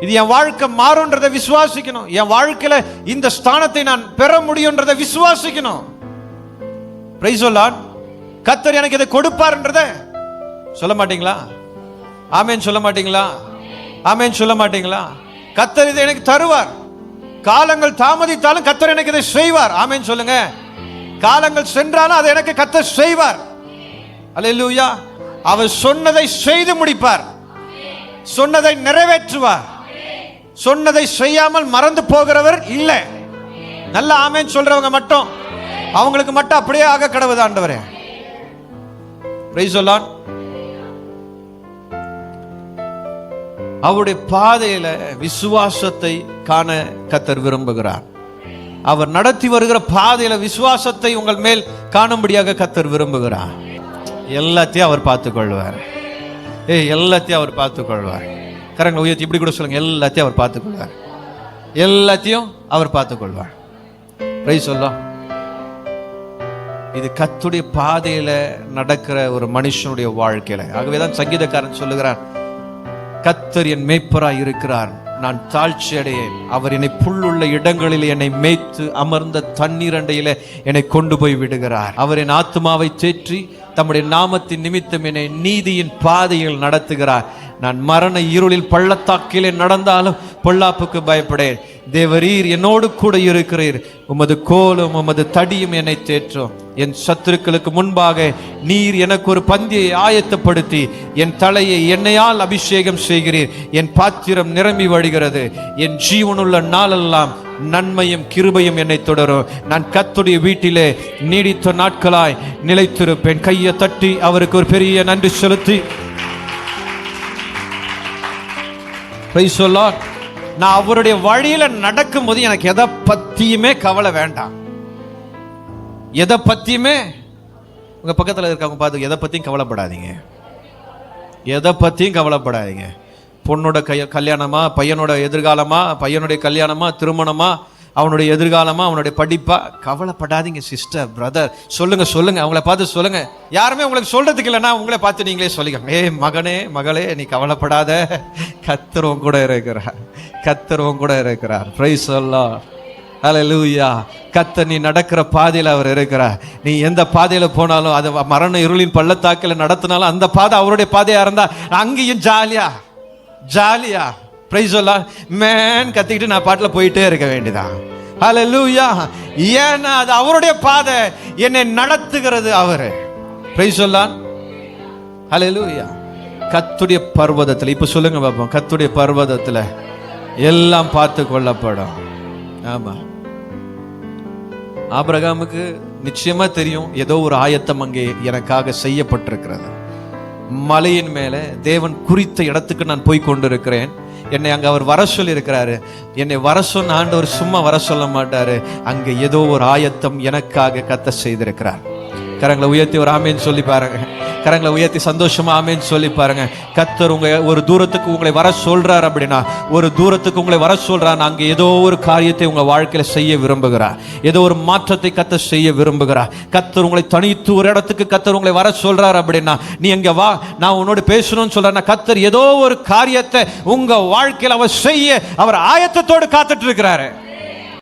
இது என் வாழ்க்கை மாறும்ன்றதை விசுவாசிக்கணும். என் வாழ்க்கையில இந்த ஸ்தானத்தை நான் பெற முடியும்ன்றதை விசுவாசிக்கணும். பிரைஸ் சொல்லான் கத்தர் எனக்கு இதை கொடுப்பார்ன்றத சொல்ல மாட்டீங்களா? ஆமேன்னு சொல்ல மாட்டீங்களா? ஆமேன்னு சொல்ல மாட்டீங்களா? கத்தர் இதை எனக்கு தருவார். காலங்கள் தாமதித்தாலும் கத்தர் எனக்கு இதை செய்வார். ஆமேன்னு சொல்லுங்க. காலங்கள் சென்றாலும் அதை எனக்கு கத்தர் செய்வார். அல்லேலூயா அவர் சொன்னதை செய்து முடிப்பார். சொன்னதை நிறைவேற்றுவார். சொன்னதை செய்யாமல் மறந்து போகிறவர் இல்லை. நல்ல ஆமேன்னு சொல்றவங்க மட்டும். அவங்களுக்கு மட்டும் அப்படியே ஆக கடவுள் ஆண்டவரே. சொல்லான் அவருடைய பாதையில விசுவாசத்தை காண கத்தர் விரும்புகிறார். அவர் நடத்தி வருகிற பாதையில விசுவாசத்தை உங்கள் மேல் காணும்படியாக கத்தர் விரும்புகிறார். எல்லாத்தையும் அவர் பார்த்துக்கொள்வார். ஏய் எல்லாத்தையும் அவர் பார்த்துக்கொள்வார். கரங்களை உயர்த்தி இப்படி கூட சொல்லுங்க. எல்லாத்தையும் அவர் பார்த்துக்கொள்வார். எல்லாத்தையும் அவர் பார்த்துக்கொள்வார். ரை சொல்லலாம் இது கத்துடைய பாதையில நடக்கிற ஒரு மனுஷனுடைய வாழ்க்கையில. ஆகவே தான் சங்கீதக்காரன் சொல்லுகிறார் கத்தர் என் மேய்ப்பராய் இருக்கிறார். நான் தாழ்ச்சி அடையேன். அவர் என்னை புல்லுள்ள இடங்களில் என்னை மேய்த்து அமர்ந்த தண்ணீர் அண்டையில என்னை கொண்டு போய் விடுகிறார். அவர் என் ஆத்மாவை தேற்றி தம்முடைய நாமத்தின் நிமித்தம் என்னை நீதியின் பாதையில் நடத்துகிறார். நான் மரண இருளில் பள்ளத்தாக்கிலே நடந்தாலும் பொல்லாப்புக்கு பயப்படேன். தேவரீர் என்னோடு கூட இருக்கிறீர். உமது கோலும் உமது தடியும் என்னை தேற்றும். என் சத்துருக்களுக்கு முன்பாக நீர் எனக்கு ஒரு பந்தியை ஆயத்தப்படுத்தி என் தலையை எண்ணெயால் அபிஷேகம் செய்கிறீர். என் பாத்திரம் நிரம்பி வழிகிறது. என் ஜீவனுள்ள நாளெல்லாம் நன்மையும் கிருபையும் என்னை தொடரும். நான் கத்துடைய வீட்டிலே நீடித்த நாட்களாய் நிலைத்திருப்பேன். கையை தட்டி அவருக்கு ஒரு பெரிய நன்றி செலுத்தி. நான் அவருடைய வழியில நடக்கும்போது எனக்கு எதை பத்தியுமே கவலை வேண்டாம். எதை பத்தியுமே உங்க பக்கத்தில் இருக்கவங்க பார்த்து எதை பத்தியும் கவலைப்படாதீங்க. எதை பத்தியும் கவலைப்படாதீங்க. பொண்ணோட கைய கல்யாணமா பையனோட எதிர்காலமா பையனுடைய கல்யாணமா திருமணமா அவனுடைய எதிர்காலமாக அவனுடைய படிப்பாக கவலைப்படாதீங்க சிஸ்டர் பிரதர் சொல்லுங்கள் சொல்லுங்கள் அவங்கள பார்த்து சொல்லுங்கள் யாருமே உங்களுக்கு சொல்கிறதுக்கு இல்லைன்னா உங்களை பார்த்து நீங்களே சொல்லிக்கோங்க. ஏ மகனே மகளே நீ கவலைப்படாத. கத்தரும் கூட இருக்கிறார். கத்தரும் கூட இருக்கிறார். பிரைஸ் சொல்லலாம் லூயா கத்த நீ நடக்கிற பாதையில் அவர் இருக்கிறார். நீ எந்த பாதையில் போனாலும் அது மரண இருளின் பள்ளத்தாக்கில் நடத்தினாலும் அந்த பாதை அவருடைய பாதையாக இருந்தால் அங்கேயும் ஜாலியா ஜாலியா ப்ரைஸ் சொல்லா மேன் கத்திக்கிட்டு நான் பாட்டில் போயிட்டே இருக்க வேண்டியதான் ஹalleluya ஏன்னா அது அவருடைய பாதை. என்னை நடத்துகிறது அவர். ப்ரைஸ் சொல்லா சொல்லலாம் ஹalleluya கத்துடைய பர்வதத்தில் இப்போ சொல்லுங்க பாப்போம். கத்துடைய பர்வதத்தில் எல்லாம் பார்த்து கொள்ளப்படும். ஆமாம் ஆபிரகாமுக்கு நிச்சயமா தெரியும் ஏதோ ஒரு ஆயத்தம் அங்கே எனக்காக செய்யப்பட்டிருக்கிறது. மலையின் மேலே தேவன் குறித்த இடத்துக்கு நான் போய் கொண்டிருக்கிறேன். என்னை அங்கே அவர் வர சொல்லியிருக்கிறாரு. என்னை வர சொன்ன ஆண்டவர் சும்மா வர சொல்ல மாட்டார். அங்கே ஏதோ ஒரு ஆயத்தம் எனக்காக கத்த செய்திருக்கிறார். கரங்களை உயர்த்தி ஒரு ஆமேன்னு சொல்லி பாருங்கள் கரங்களை உயர்த்தி சந்தோஷமா ஆமேன்னு சொல்லி பாருங்க. கத்தர் உங்க ஒரு தூரத்துக்கு உங்களை வர சொல்றார் அப்படின்னா ஒரு தூரத்துக்கு உங்களை வர சொல்றார் அங்க ஏதோ ஒரு காரியத்தை உங்க வாழ்க்கையில செய்ய விரும்புகிறார். ஏதோ ஒரு மாற்றத்தை கத்த செய்ய விரும்புகிறார். கத்தர் உங்களை தனித்து ஒரு இடத்துக்கு கத்தர் உங்களை வர சொல்றார் அப்படின்னா நீ அங்க வா நான் உன்னோட பேசணும்னு சொல்றேன் கத்தர் ஏதோ ஒரு காரியத்தை உங்க வாழ்க்கையில் அவர் செய்ய அவர் ஆயத்தத்தோடு காத்துட்டு இருக்கிறாரு.